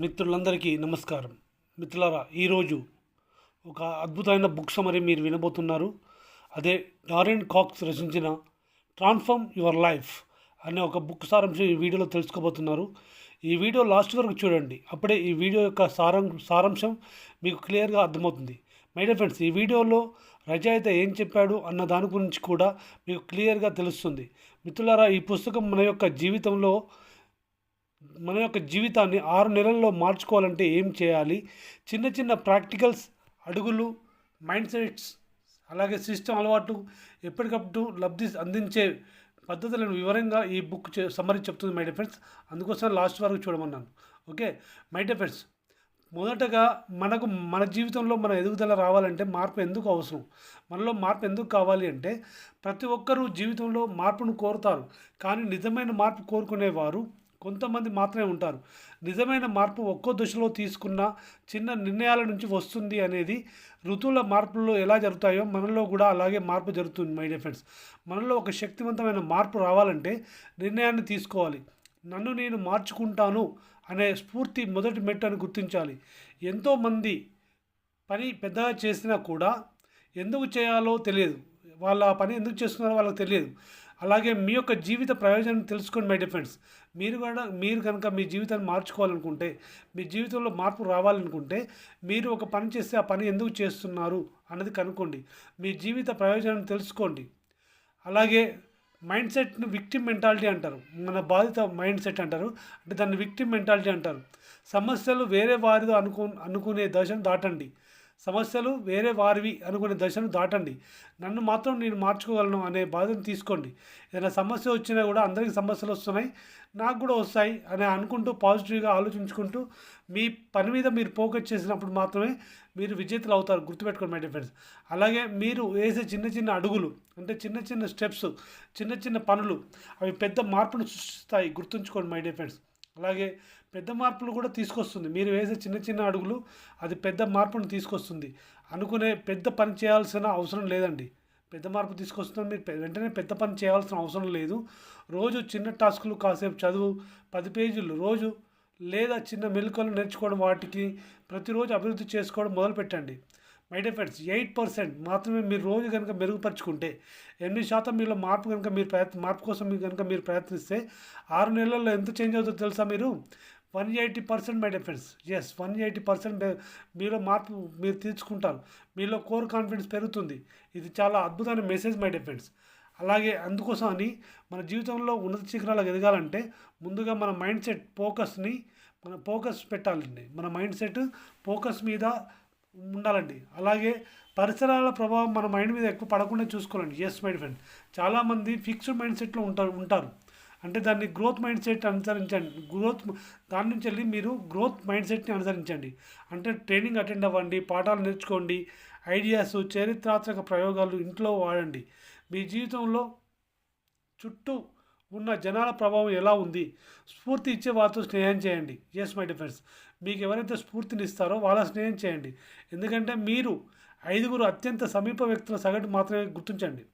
మిత్రులందరికీ నమస్కారం. మిత్రులారా ఈరోజు ఒక అద్భుతమైన బుక్ సమరీ మీరు వినబోతున్నారు. అదే డారెన్ కాక్స్ రచించిన ట్రాన్స్ఫార్మ్ యువర్ లైఫ్ అనే ఒక బుక్ సారాంశం ఈ వీడియోలో తెలుసుకోబోతున్నారు. ఈ వీడియో లాస్ట్ వరకు చూడండి. అప్పుడే ఈ వీడియో యొక్క సారం సారాంశం మీకు క్లియర్గా అర్థమవుతుంది. మై డియర్ ఫ్రెండ్స్ ఈ వీడియోలో రచయిత ఏం చెప్పాడు అన్న దాని గురించి కూడా మీకు క్లియర్గా తెలుస్తుంది. మిత్రులారా ఈ పుస్తకం మన యొక్క జీవితంలో మన యొక్క జీవితాన్ని ఆరు నెలల్లో మార్చుకోవాలంటే ఏం చేయాలి? చిన్న చిన్న ప్రాక్టికల్స్ అడుగులు మైండ్ సెట్స్ అలాగే సిస్టమ్ అలవాటు ఎప్పటికప్పుడు లబ్ధి అందించే పద్ధతులను వివరంగా ఈ బుక్ సమ్మరీ చెప్తుంది మై డియర్ ఫ్రెండ్స్. అందుకోసం లాస్ట్ వరకు చూడమన్నాను. ఓకే? మై డియర్ ఫ్రెండ్స్ మొదటగా మనకు మన జీవితంలో మన ఎదుగుదల రావాలంటే మార్పు ఎందుకు అవసరం? మనలో మార్పు ఎందుకు కావాలి అంటే ప్రతి ఒక్కరూ జీవితంలో మార్పును కోరుతారు. కానీ నిజమైన మార్పు కోరుకునేవారు కొంతమంది మాత్రమే ఉంటారు. నిజమైన మార్పు ఒక్కో దశలో తీసుకున్న చిన్న నిర్ణయాల నుంచి వస్తుంది అనేది ఋతువుల మార్పుల్లో ఎలా జరుగుతాయో మనలో కూడా అలాగే మార్పు జరుగుతుంది మై డియర్ ఫ్రెండ్స్ మనలో ఒక శక్తివంతమైన మార్పు రావాలంటే నిర్ణయాన్ని తీసుకోవాలి. నన్ను నేను మార్చుకుంటాను అనే స్ఫూర్తి మొదటి మెట్టు అని గుర్తించాలి. ఎంతోమంది పని పెద్దగా చేసినా కూడా ఎందుకు చేయాలో తెలియదు. వాళ్ళ పని ఎందుకు చేస్తున్నారో వాళ్ళకి తెలియదు. అలాగే మీ యొక్క జీవిత ప్రయోజనం తెలుసుకోండి మై డిఫెండ్స్ మీరు కూడా మీరు కనుక మీ జీవితాన్ని మార్చుకోవాలనుకుంటే మీ జీవితంలో మార్పు రావాలనుకుంటే మీరు ఒక పని చేస్తే ఆ పని ఎందుకు చేస్తున్నారు అన్నది కనుక్కోండి. మీ జీవిత ప్రయోజనం తెలుసుకోండి. అలాగే మైండ్ సెట్ను విక్టిమ్ మెంటాలిటీ అంటారు. మన బాధిత మైండ్ సెట్ అంటారు. అంటే దాన్ని విక్టిమ్ మెంటాలిటీ అంటారు. సమస్యలు వేరే వారిదో అనుకు అనుకునే దశను దాటండి. సమస్యలు వేరే వారివి అనుకునే దశను దాటండి. నన్ను మాత్రం నేను మార్చుకోగలను అనే బాధను తీసుకోండి. ఏదైనా సమస్య వచ్చినా కూడా అందరికీ సమస్యలు వస్తున్నాయి. నాకు కూడా వస్తాయి అని అనుకుంటూ పాజిటివ్గా ఆలోచించుకుంటూ మీ పని మీద మీరు ఫోకస్ చేసినప్పుడు మాత్రమే మీరు విజేతలు అవుతారు. గుర్తుపెట్టుకోండి మై ఫ్రెండ్స్. అలాగే మీరు వేసే చిన్న చిన్న అడుగులు అంటే చిన్న చిన్న స్టెప్స్ చిన్న చిన్న పనులు అవి పెద్ద మార్పును సృష్టిస్తాయి. గుర్తుంచుకోండి మై ఫ్రెండ్స్. అలాగే పెద్ద మార్పులు కూడా తీసుకొస్తుంది. మీరు వేసే చిన్న చిన్న అడుగులు అది పెద్ద మార్పును తీసుకొస్తుంది. అనుకునే పెద్ద పని చేయాల్సిన అవసరం లేదండి. పెద్ద మార్పు తీసుకొస్తుంది మీరు వెంటనే పెద్ద పని చేయాల్సిన అవసరం లేదు. రోజు చిన్న టాస్కులు కాసేపు చదువు పది పేజీలు రోజు లేదా చిన్న మెలకువలు నేర్చుకోవడం వాటికి ప్రతిరోజు అభివృద్ధి చేసుకోవడం మొదలుపెట్టండి. మై ఫ్రెండ్స్ ఎయిట్ పర్సెంట్ మాత్రమే మీరు రోజు కనుక మెరుగుపరుచుకుంటే ఎనిమిది శాతం మీలో మార్పు కనుక మీరు ప్రయత్ మార్పు కోసం మీరు కనుక మీరు ప్రయత్నిస్తే ఆరు నెలల్లో ఎంత చేంజ్ అవుతుందో తెలుసా మీరు? One eighty percent my dear friends yes one eighty percent మీలో మార్పు మీరు తీర్చుకుంటారు మీలో కోర్ కాన్ఫిడెన్స్ పెరుగుతుంది. ఇది చాలా అద్భుతమైన మెసేజ్ మై డిఫెన్స్ అలాగే అందుకోసం అని మన జీవితంలో ఉన్నత శిఖరాలకు ఎదగాలంటే ముందుగా మన మైండ్ సెట్ ఫోకస్ని మన ఫోకస్ పెట్టాలండి. మన మైండ్ సెట్ ఫోకస్ మీద ఉండాలండి. అలాగే పరిసరాల ప్రభావం మన మైండ్ మీద ఎక్కువ పడకుండా చూసుకోవాలండి. ఎస్ మై ఫ్రెండ్ చాలామంది ఫిక్స్డ్ మైండ్ సెట్లో ఉంటారు ఉంటారు. అంటే దాన్ని గ్రోత్ మైండ్ సెట్ అనుసరించండి గ్రోత్ దాని నుంచి వెళ్ళి మీరు గ్రోత్ మైండ్ సెట్ని అనుసరించండి. అంటే ట్రైనింగ్ అటెండ్ అవ్వండి పాఠాలు నేర్చుకోండి ఐడియాస్ చరిత్రాత్మక ప్రయోగాలు ఇంట్లో వాడండి. మీ జీవితంలో చుట్టూ ఉన్న జనాల ప్రభావం ఎలా ఉంది? స్ఫూర్తి ఇచ్చే వారితో స్నేహం చేయండి. ఎస్ మై డిఫెన్స్ మీకు ఎవరైతే స్ఫూర్తిని ఇస్తారో వాళ్ళ స్నేహం చేయండి. ఎందుకంటే మీరు ఐదుగురు అత్యంత సమీప వ్యక్తుల సగటు మాత్రమే గుర్తించండి.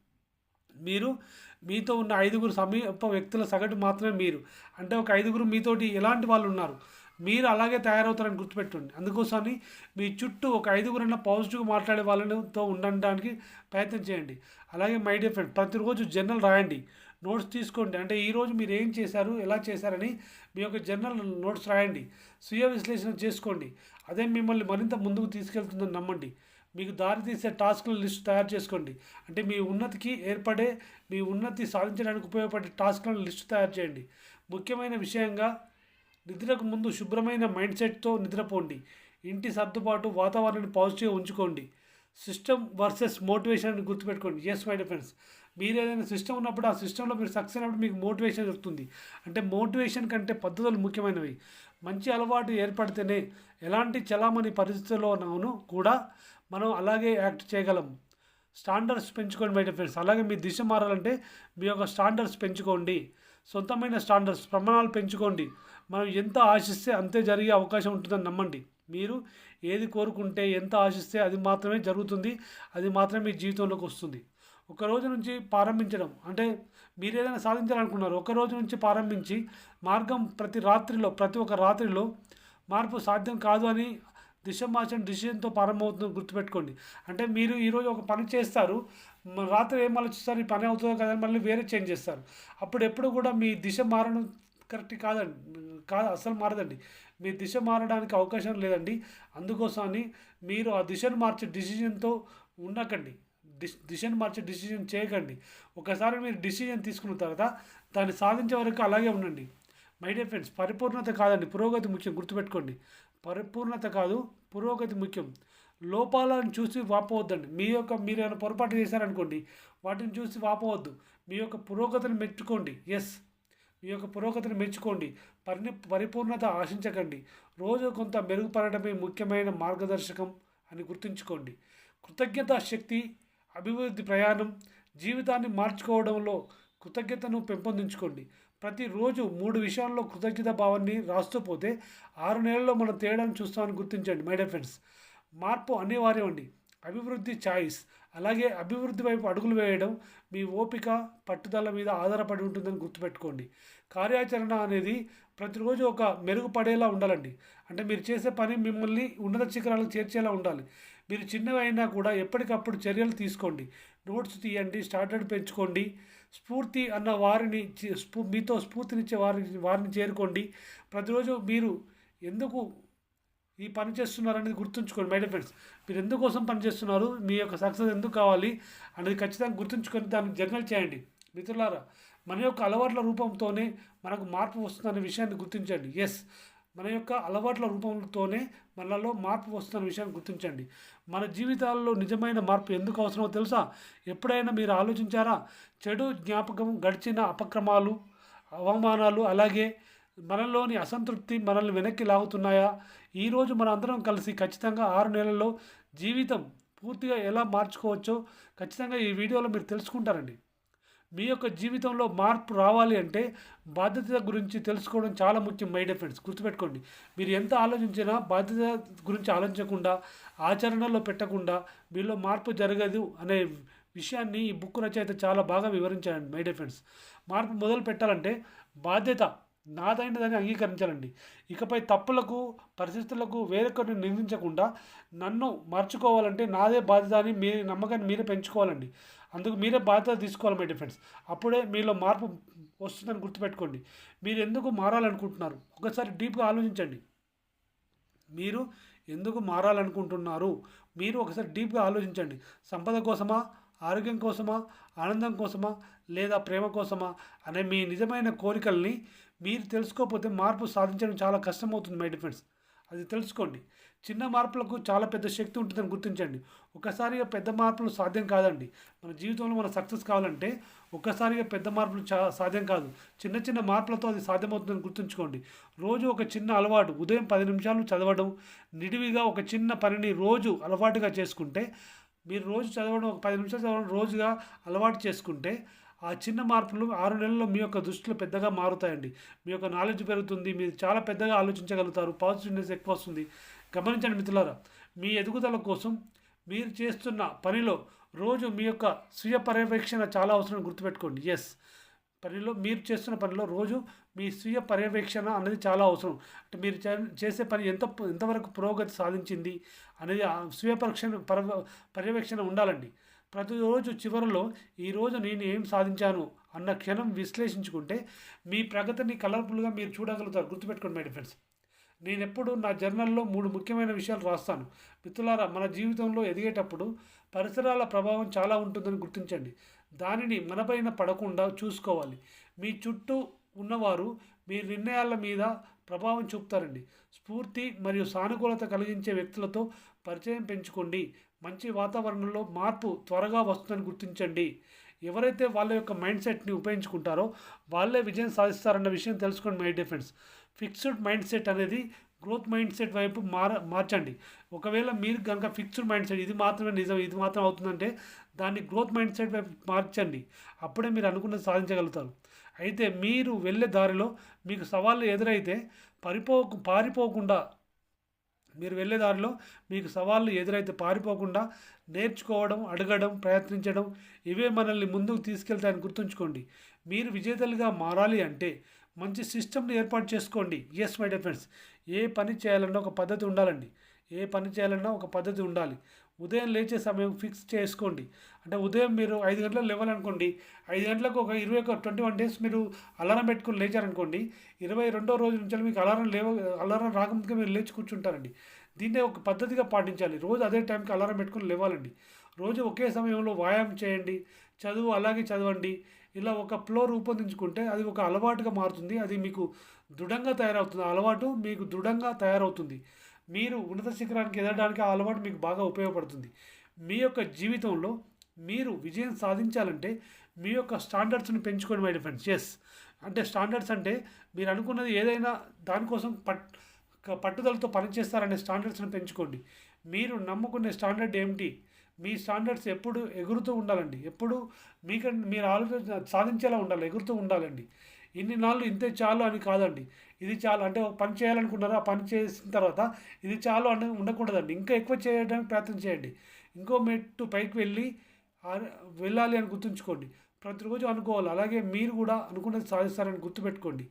మీరు మీతో ఉన్న ఐదుగురు సమీప వ్యక్తుల సగటు మాత్రమే మీరు. అంటే ఒక ఐదుగురు మీతోటి ఎలాంటి వాళ్ళు ఉన్నారు? మీరు అలాగే తయారవుతారని గుర్తుపెట్టండి. అందుకోసమని మీ చుట్టూ ఒక ఐదుగురన్న పాజిటివ్గా మాట్లాడే వాళ్ళతో ఉండడానికి ప్రయత్నం చేయండి. అలాగే మై డియర్ ఫ్రెండ్ ప్రతిరోజు జర్నల్ రాయండి. నోట్స్ తీసుకోండి. అంటే ఈరోజు మీరు ఏం చేశారు ఎలా చేశారని మీ యొక్క జర్నల్ నోట్స్ రాయండి. స్వీయ విశ్లేషణ చేసుకోండి. అదే మిమ్మల్ని మరింత ముందుకు తీసుకెళ్తుందని నమ్మండి. మీకు దారితీసే టాస్క్ల లిస్ట్ తయారు చేసుకోండి. అంటే మీ ఉన్నతికి ఏర్పడే మీ ఉన్నతి సాధించడానికి ఉపయోగపడే టాస్క్లను లిస్ట్ తయారు చేయండి. ముఖ్యమైన విషయంగా నిద్రకు ముందు శుభ్రమైన మైండ్ సెట్తో నిద్రపోండి. ఇంటి సర్దుబాటు వాతావరణాన్ని పాజిటివ్గా ఉంచుకోండి. సిస్టమ్ వర్సెస్ మోటివేషన్ అని గుర్తుపెట్టుకోండి ఎస్ మై ఫ్రెండ్స్ మీరు ఏదైనా సిస్టమ్ ఉన్నప్పుడు ఆ సిస్టంలో మీరు సక్సెస్ అయినప్పుడు మీకు మోటివేషన్ దొరుకుతుంది. అంటే మోటివేషన్ కంటే పద్ధతులు ముఖ్యమైనవి. మంచి అలవాటు ఏర్పడితేనే ఎలాంటి చలామణి పరిస్థితుల్లోనూ కూడా మనం అలాగే యాక్ట్ చేయగలం. స్టాండర్డ్స్ పెంచుకోండి మై ఫ్రెండ్స్. అలాగే మీ దిశ మారాలంటే మీ యొక్క స్టాండర్డ్స్ పెంచుకోండి. సొంతమైన స్టాండర్డ్స్ ప్రమాణాలు పెంచుకోండి. మనం ఎంత ఆశిస్తే అంతే జరిగే అవకాశం ఉంటుందని నమ్మండి. మీరు ఏది కోరుకుంటే ఎంత ఆశిస్తే అది మాత్రమే జరుగుతుంది. అది మాత్రమే మీ జీవితంలోకి వస్తుంది. ఒక రోజు నుంచి ప్రారంభించడం అంటే మీరు ఏదైనా సాధించాలనుకున్నారు. ఒక రోజు నుంచి ప్రారంభించి మార్గం ప్రతి రాత్రిలో ప్రతి ఒక్క రాత్రిలో మార్పు సాధ్యం కాదు అని దిశ మార్చిన డిసిషన్తో ప్రారంభమవుతుంది గుర్తుపెట్టుకోండి. అంటే మీరు ఈరోజు ఒక పని చేస్తారు రాత్రి ఏం ఆలోచిస్తారు ఈ పని అవుతుందో కదా అని మళ్ళీ వేరే చేంజ్ చేస్తారు. అప్పుడు ఎప్పుడు కూడా మీ దిశ మారడం కరెక్ట్ కాదండి కాదు అసలు మారదండి. మీ దిశ మారడానికి అవకాశం లేదండి. అందుకోసమని మీరు ఆ దిశను మార్చే డిసిజన్తో ఉండకండి. డిస్ దిశను మార్చే డిసిజన్ చేయకండి. ఒకసారి మీరు డిసిజన్ తీసుకున్న తర్వాత దాన్ని సాధించే వరకు అలాగే ఉండండి. మై డియర్ ఫ్రెండ్స్ పరిపూర్ణత కాదండి పురోగతి ముఖ్యం గుర్తుపెట్టుకోండి. పరిపూర్ణత కాదు పురోగతి ముఖ్యం. లోపాలను చూసి వాపవద్దండి. మీ యొక్క మీరు ఏమైనా పొరపాటు చేశారనుకోండి వాటిని చూసి వాపవద్దు. మీ యొక్క పురోగతిని మెచ్చుకోండి. ఎస్ మీ యొక్క పురోగతిని మెచ్చుకోండి. పరి పరిపూర్ణత ఆశించకండి. రోజు కొంత మెరుగుపడటమే ముఖ్యమైన మార్గదర్శకం అని గుర్తుంచుకోండి. కృతజ్ఞత శక్తి అభివృద్ధి ప్రయాణం జీవితాన్ని మార్చుకోవడంలో కృతజ్ఞతను పెంపొందించుకోండి. ప్రతిరోజు మూడు విషయాల్లో కృతజ్ఞత భావాన్ని రాస్తూ పోతే ఆరు నెలల్లో మనం తేడాను చూస్తామని గుర్తించండి మై డియర్ ఫ్రెండ్స్ మార్పు అనివార్యం అండి. అభివృద్ధి ఛాయిస్. అలాగే అభివృద్ధి వైపు అడుగులు వేయడం మీ ఓపిక పట్టుదల మీద ఆధారపడి ఉంటుందని గుర్తుపెట్టుకోండి. కార్యాచరణ అనేది ప్రతిరోజు ఒక మెరుగుపడేలా ఉండాలండి. అంటే మీరు చేసే పని మిమ్మల్ని ఉన్నత శిఖరాలకు చేర్చేలా ఉండాలి. మీరు చిన్నవి అయినా కూడా ఎప్పటికప్పుడు చర్యలు తీసుకోండి. నోట్స్ తీయండి స్టార్టర్డ్ పెంచుకోండి. స్ఫూర్తి అన్న వారిని స్ఫూ మీతో స్ఫూర్తినిచ్చే వారిని వారిని చేరుకోండి. ప్రతిరోజు మీరు ఎందుకు ఈ పని చేస్తున్నారు అనేది గుర్తుంచుకోండి మై ఫ్రెండ్స్ మీరు ఎందుకోసం పని చేస్తున్నారు? మీ యొక్క సక్సెస్ ఎందుకు కావాలి అనేది ఖచ్చితంగా గుర్తుంచుకొని దాన్ని జర్నల్ చేయండి. మిత్రులారా మన యొక్క అలవాట్ల రూపంతోనే మనకు మార్పు వస్తుందనే విషయాన్ని గుర్తించండి. ఎస్ మన యొక్క అలవాట్ల రూపంతోనే మనలో మార్పు వస్తున్న విషయాన్ని గుర్తించండి. మన జీవితాల్లో నిజమైన మార్పు ఎందుకు అవసరమో తెలుసా? ఎప్పుడైనా మీరు ఆలోచించారా? చెడు జ్ఞాపకం గడిచిన అపక్రమాలు అవమానాలు అలాగే మనలోని అసంతృప్తి మనల్ని వెనక్కి లాగుతున్నాయా? ఈరోజు మన అందరం కలిసి ఖచ్చితంగా ఆరు నెలల్లో జీవితం పూర్తిగా ఎలా మార్చుకోవచ్చో ఖచ్చితంగా ఈ వీడియోలో మీరు తెలుసుకుంటారండి. మీ యొక్క జీవితంలో మార్పు రావాలి అంటే బాధ్యత గురించి తెలుసుకోవడం చాలా ముఖ్యం మై డియర్ ఫ్రెండ్స్ గుర్తుపెట్టుకోండి. మీరు ఎంత ఆలోచించినా బాధ్యత గురించి ఆలోచించకుండా ఆచరణలో పెట్టకుండా మీలో మార్పు జరగదు అనే విషయాన్ని ఈ బుక్ రచయిత చాలా బాగా వివరించాడు మై డియర్ ఫ్రెండ్స్ మార్పు మొదలు పెట్టాలంటే బాధ్యత నాదైనదని అంగీకరించాలండి. ఇకపై తప్పులకు పరిస్థితులకు వేరొకరిని నిందించకుండా నన్ను మార్చుకోవాలంటే నాదే బాధ్యత అని మీ నమ్మకాన్ని మీరే పెంచుకోవాలండి. అందుకు మీరే బాధ్యత తీసుకోవాలి మై డిఫెండ్స్ అప్పుడే మీలో మార్పు వస్తుందని గుర్తుపెట్టుకోండి. మీరు ఎందుకు మారాలనుకుంటున్నారు? ఒకసారి డీప్గా ఆలోచించండి. మీరు ఎందుకు మారాలనుకుంటున్నారు? మీరు ఒకసారి డీప్గా ఆలోచించండి. సంపద కోసమా? ఆరోగ్యం కోసమా? ఆనందం కోసమా? లేదా ప్రేమ కోసమా? అనే మీ నిజమైన కోరికల్ని మీరు తెలుసుకోకపోతే మార్పు సాధించడం చాలా కష్టమవుతుంది మై డిఫెండ్స్ అది తెలుసుకోండి. చిన్న మార్పులకు చాలా పెద్ద శక్తి ఉంటుందని గుర్తించండి. ఒకసారిగా పెద్ద మార్పులు సాధ్యం కాదండి. మన జీవితంలో మన సక్సెస్ కావాలంటే ఒక్కసారిగా పెద్ద మార్పులు చా సాధ్యం కాదు. చిన్న చిన్న మార్పులతో అది సాధ్యమవుతుందని గుర్తుంచుకోండి. రోజు ఒక చిన్న అలవాటు ఉదయం పది నిమిషాలు చదవడం నిడివిగా ఒక చిన్న పనిని రోజు అలవాటుగా చేసుకుంటే మీరు రోజు చదవడం ఒక పది నిమిషాలు చదవడం రోజుగా అలవాటు చేసుకుంటే ఆ చిన్న మార్పులు ఆరు నెలల్లో మీ యొక్క దృష్టిలో పెద్దగా మారుతాయండి. మీ యొక్క నాలెడ్జ్ పెరుగుతుంది మీరు చాలా పెద్దగా ఆలోచించగలుగుతారు పాజిటివ్నెస్ ఎక్కువ వస్తుంది. గమనించండి మిత్రులారా మీ ఎదుగుదల కోసం మీరు చేస్తున్న పనిలో రోజు మీ యొక్క స్వీయ పర్యవేక్షణ చాలా అవసరం గుర్తుపెట్టుకోండి. ఎస్ పనిలో మీరు చేస్తున్న పనిలో రోజు మీ స్వీయ పర్యవేక్షణ అనేది చాలా అవసరం. అంటే మీరు చే- చేసే పని ఎంత ఎంతవరకు పురోగతి సాధించింది అనేది ఆ స్వీయ పరీక్షణ పర్యవేక్షణ ఉండాలండి. ప్రతిరోజు చివరిలో ఈరోజు నేను ఏం సాధించాను అన్న క్షణం విశ్లేషించుకుంటే మీ ప్రగతిని కలర్ఫుల్గా మీరు చూడగలుగుతారు. గుర్తుపెట్టుకోండి మై ఫ్రెండ్స్ నేను ఎప్పుడు నా జర్నల్లో మూడు ముఖ్యమైన విషయాలు రాస్తాను. మిత్రులారా మన జీవితంలో ఎదిగేటప్పుడు పరిసరాల ప్రభావం చాలా ఉంటుందని గుర్తించండి. దానిని మనపైన పడకుండా చూసుకోవాలి. మీ చుట్టూ ఉన్నవారు మీ నిర్ణయాల మీద ప్రభావం చూపుతారండి. స్ఫూర్తి మరియు సానుకూలత కలిగించే వ్యక్తులతో పరిచయం పెంచుకోండి. మంచి వాతావరణంలో మార్పు త్వరగా వస్తుందని గుర్తించండి. ఎవరైతే వాళ్ళ యొక్క మైండ్ సెట్ని ఉపయోగించుకుంటారో వాళ్ళే విజయం సాధిస్తారన్న విషయం తెలుసుకోండి my dear friends fixed mind set అనేది గ్రోత్ మైండ్ సెట్ వైపు మార మార్చండి. ఒకవేళ మీరు కనుక ఫిక్స్డ్ మైండ్ సెట్ ఇది మాత్రమే నిజం ఇది మాత్రం అవుతుందంటే దాన్ని గ్రోత్ మైండ్ సెట్ వైపు మార్చండి. అప్పుడే మీరు అనుకున్నది సాధించగలుగుతారు. అయితే మీరు వెళ్ళే దారిలో మీకు సవాళ్ళు ఎదురైతే పరిపో పారిపోకుండా మీరు వెళ్ళే దారిలో మీకు సవాళ్ళు ఎదురైతే పారిపోకుండా నేర్చుకోవడం అడగడం ప్రయత్నించడం ఇవే మనల్ని ముందుకు తీసుకెళ్తాయని గుర్తుంచుకోండి. మీరు విజేతలుగా మారాలి అంటే మంచి సిస్టమ్ని ఏర్పాటు చేసుకోండి. ఎస్ మై డియర్ ఫ్రెండ్స్ ఏ పని చేయాలన్నా ఒక పద్ధతి ఉండాలండి. ఏ పని చేయాలన్నా ఒక పద్ధతి ఉండాలి. ఉదయం లేచే సమయం ఫిక్స్ చేసుకోండి. అంటే ఉదయం మీరు ఐదు గంటలకు లేవాలనుకోండి ఐదు గంటలకు ఒక ఇరవై ఒక ట్వంటీ వన్ డేస్ మీరు అలారం పెట్టుకుని లేచారనుకోండి ఇరవై రెండో రోజు నుంచి మీకు అలారం లేవ అలారం రాకముందుకే మీరు లేచి కూర్చుంటారండి. దీన్నే ఒక పద్ధతిగా పాటించాలి. రోజు అదే టైంకి అలారం పెట్టుకుని లేవాలండి. రోజు ఒకే సమయంలో వ్యాయామం చేయండి. చదువు అలాగే చదవండి. ఇలా ఒక ఫ్లో రూపొందించుకుంటే అది ఒక అలవాటుగా మారుతుంది. అది మీకు దృఢంగా తయారవుతుంది. అలవాటు మీకు దృఢంగా తయారవుతుంది. మీరు ఉన్నత శిఖరానికి ఎదగడానికి ఆ అలవాటు మీకు బాగా ఉపయోగపడుతుంది. మీ యొక్క జీవితంలో మీరు విజయం సాధించాలంటే మీ యొక్క స్టాండర్డ్స్ని పెంచుకోండి మై ఫ్రెండ్స్. ఎస్ అంటే స్టాండర్డ్స్ అంటే మీరు అనుకున్నది ఏదైనా దానికోసం పట్ పట్టుదలతో పనిచేస్తారనే స్టాండర్డ్స్ని పెంచుకోండి. మీరు నమ్ముకునే స్టాండర్డ్ ఏమిటి? మీ స్టాండర్డ్స్ ఎప్పుడు ఎగురుతూ ఉండాలండి. ఎప్పుడు మీకంటే మీరు ఆలోచన సాధించేలా ఉండాలి ఎగురుతూ ఉండాలండి. ఇన్ని నాళ్ళు ఇంతే చాలు అని కాదండి. ఇది చాలు అంటే ఒక పని చేయాలనుకున్నారో ఆ పని చేసిన తర్వాత ఇది చాలు అని ఉండకూడదండి. ఇంకా ఎక్కువ చేయడానికి ప్రయత్నం చేయండి. ఇంకో మెట్టు పైకి వెళ్ళి వెళ్ళాలి అని గుర్తుంచుకోండి. ప్రతిరోజు అనుకోవాలి. అలాగే మీరు కూడా అనుకున్నది సాధిస్తారని గుర్తుపెట్టుకోండి.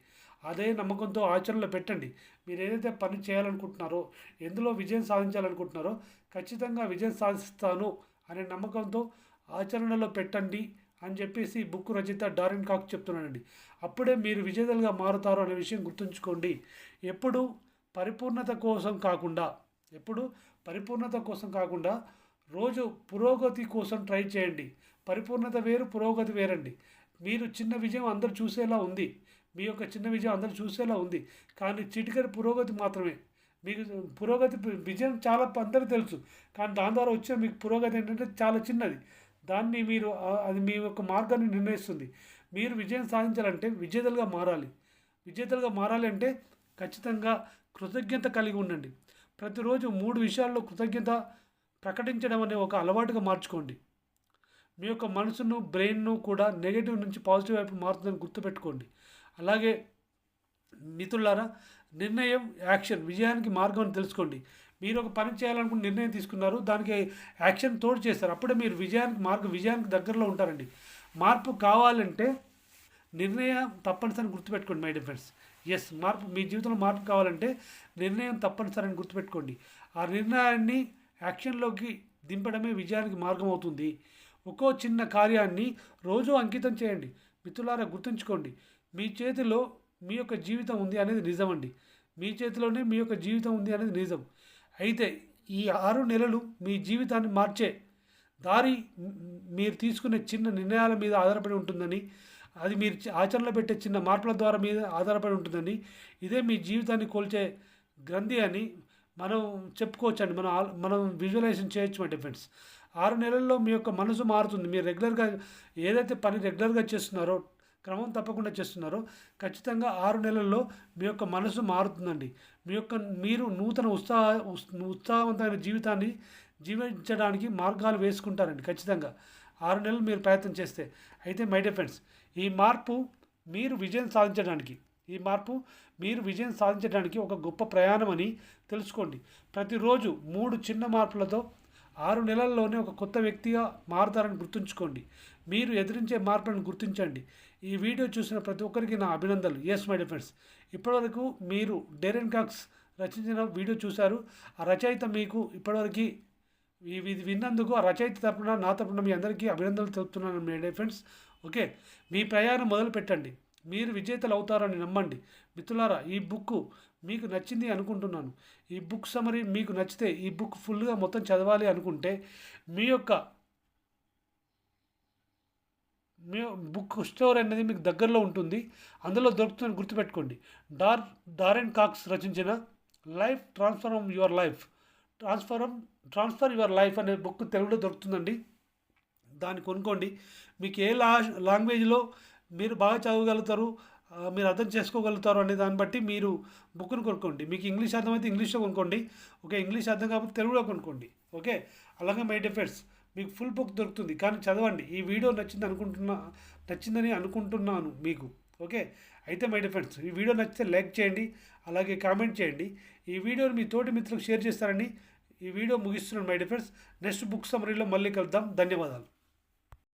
అదే నమ్మకంతో ఆచరణలో పెట్టండి. మీరు ఏదైతే పని చేయాలనుకుంటున్నారో ఎందులో విజయం సాధించాలనుకుంటున్నారో ఖచ్చితంగా విజయం సాధిస్తాను అనే నమ్మకంతో ఆచరణలో పెట్టండి. అని చెప్పేసి బుక్ రచయిత డారిన్ కాక్ చెప్తున్నానండి అప్పుడే మీరు విజేతలుగా మారుతారు అనే విషయం గుర్తుంచుకోండి. ఎప్పుడు పరిపూర్ణత కోసం కాకుండా ఎప్పుడు పరిపూర్ణత కోసం కాకుండా రోజు పురోగతి కోసం ట్రై చేయండి. పరిపూర్ణత వేరు పురోగతి వేరండి. మీరు చిన్న విజయం అందరు చూసేలా ఉంది. మీ యొక్క చిన్న విజయం అందరు చూసేలా ఉంది. కానీ చిటికరి పురోగతి మాత్రమే. మీకు పురోగతి విజయం చాలా అందరికీ తెలుసు. కానీ దాని ద్వారా వచ్చే మీకు పురోగతి ఏంటంటే చాలా చిన్నది. దాన్ని మీరు అది మీ యొక్క మార్గాన్ని నిర్ణయిస్తుంది. మీరు విజయం సాధించాలంటే విజేతలుగా మారాలి. విజేతలుగా మారాలి అంటే ఖచ్చితంగా కృతజ్ఞత కలిగి ఉండండి. ప్రతిరోజు మూడు విషయాల్లో కృతజ్ఞత ప్రకటించడం అనే ఒక అలవాటుగా మార్చుకోండి. మీ యొక్క మనసును బ్రెయిన్ను కూడా నెగిటివ్ నుంచి పాజిటివ్ వైపు మారుతుందని గుర్తుపెట్టుకోండి. అలాగే మిత్రులారా నిర్ణయం యాక్షన్ విజయానికి మార్గం అని తెలుసుకోండి. మీరు ఒక పని చేయాలనుకుని నిర్ణయం తీసుకున్నారు దానికి యాక్షన్ తోడు చేస్తారు అప్పుడే మీరు విజయానికి మార్పు విజయానికి దగ్గరలో ఉంటారండి. మార్పు కావాలంటే నిర్ణయం తప్పనిసరి గుర్తుపెట్టుకోండి మై డియర్ ఫ్రెండ్స్. ఎస్ మార్పు మీ జీవితంలో మార్పు కావాలంటే నిర్ణయం తప్పనిసరి అని గుర్తుపెట్టుకోండి. ఆ నిర్ణయాన్ని యాక్షన్లోకి దింపడమే విజయానికి మార్గం అవుతుంది. ఒక్కో చిన్న కార్యాన్ని రోజు అంకితం చేయండి. మిత్రులారా గుర్తుంచుకోండి. మీ చేతిలో మీ యొక్క జీవితం ఉంది అనేది నిజమండి. మీ చేతిలోనే మీ యొక్క జీవితం ఉంది అనేది నిజం. అయితే ఈ ఆరు నెలలు మీ జీవితాన్ని మార్చే దారి మీరు తీసుకునే చిన్న నిర్ణయాల మీద ఆధారపడి ఉంటుందని అది మీరు ఆచరణలో పెట్టే చిన్న మార్పుల ద్వారా మీద ఆధారపడి ఉంటుందని ఇదే మీ జీవితాన్ని కోల్చే గ్రంథి అని మనం చెప్పుకోవచ్చండి. మనం ఆల్- మనం విజువలైజేషన్ చేయొచ్చు మా ఫ్రెండ్స్. ఆరు నెలల్లో మీ యొక్క మనసు మారుతుంది. మీరు రెగ్యులర్గా ఏదైతే పని రెగ్యులర్గా చేస్తున్నారో క్రమం తప్పకుండా చేస్తున్నారో. ఖచ్చితంగా ఆరు నెలల్లో మీ యొక్క మనసు మారుతుందండి. మీ యొక్క మీరు నూతన ఉత్సాహ ఉత్సాహవంతమైన జీవితాన్ని జీవించడానికి మార్గాలు వేసుకుంటారండి ఖచ్చితంగా. ఆరు నెలలు మీరు ప్రయత్నం చేస్తే. అయితే మై డియర్ ఫ్రెండ్స్ ఈ మార్పు మీరు విజయం సాధించడానికి ఈ మార్పు మీరు విజయం సాధించడానికి ఒక గొప్ప ప్రయాణం అని తెలుసుకోండి. ప్రతిరోజు మూడు చిన్న మార్పులతో ఆరు నెలల్లోనే ఒక కొత్త వ్యక్తిగా మారుతారని గుర్తుంచుకోండి. మీరు ఎదిరించే మార్పులను గుర్తించండి. ఈ వీడియో చూసిన ప్రతి ఒక్కరికి నా అభినందనలు. ఎస్ మై ఫ్రెండ్స్ ఇప్పటివరకు మీరు డెరెన్ కాక్స్ రచించిన వీడియో చూశారు. ఆ రచయిత మీకు ఇప్పటివరకు ఇది విన్నందుకు ఆ రచయిత తరపున నా తరపున మీ అందరికీ అభినందనలు తెలుపుతున్నాను మీ ఫ్రెండ్స్ ఓకే మీ ప్రయాణం మొదలు పెట్టండి. మీరు విజేతలు అవుతారని నమ్మండి. మిత్రులారా ఈ బుక్ మీకు నచ్చింది అనుకుంటున్నాను. ఈ బుక్ సమరీ మీకు నచ్చితే ఈ బుక్ ఫుల్గా మొత్తం చదవాలి అనుకుంటే మీ యొక్క బుక్ స్టోర్ అనేది మీకు దగ్గరలో ఉంటుంది. అందులో దొరుకుతుందని గుర్తుపెట్టుకోండి. డార్ డారెన్ కాక్స్ రచించిన life transform your life. Transform transfer your life అనే బుక్ తెలుగులో దొరుకుతుందండి. దాన్ని కొనుక్కోండి. మీకు ఏ లా లాంగ్వేజ్లో మీరు బాగా చదవగలుగుతారు మీరు అర్థం చేసుకోగలుగుతారు అనే దాన్ని బట్టి మీరు బుక్ను కొనుక్కోండి. మీకు ఇంగ్లీష్ అర్థమైతే ఇంగ్లీష్లో కొనుక్కోండి. ఓకే ఇంగ్లీష్ అర్థం కాకపోతే తెలుగులో కొనుక్కోండి. ఓకే అలాగే మై డిఫెండ్స్ మీకు ఫుల్ బుక్ దొరుకుతుంది. కానీ చదవండి. ఈ వీడియో నచ్చింది అనుకుంటున్నా నచ్చిందని అనుకుంటున్నాను మీకు. ఓకే? అయితే మై డిఫెండ్స్ ఈ వీడియో నచ్చితే లైక్ చేయండి అలాగే కామెంట్ చేయండి. ఈ వీడియోని మీ తోటి మిత్రులకు షేర్ చేస్తారని ఈ వీడియో ముగిస్తున్నాను my dear friends next book సమరీలో మళ్ళీ కలుద్దాం. ధన్యవాదాలు.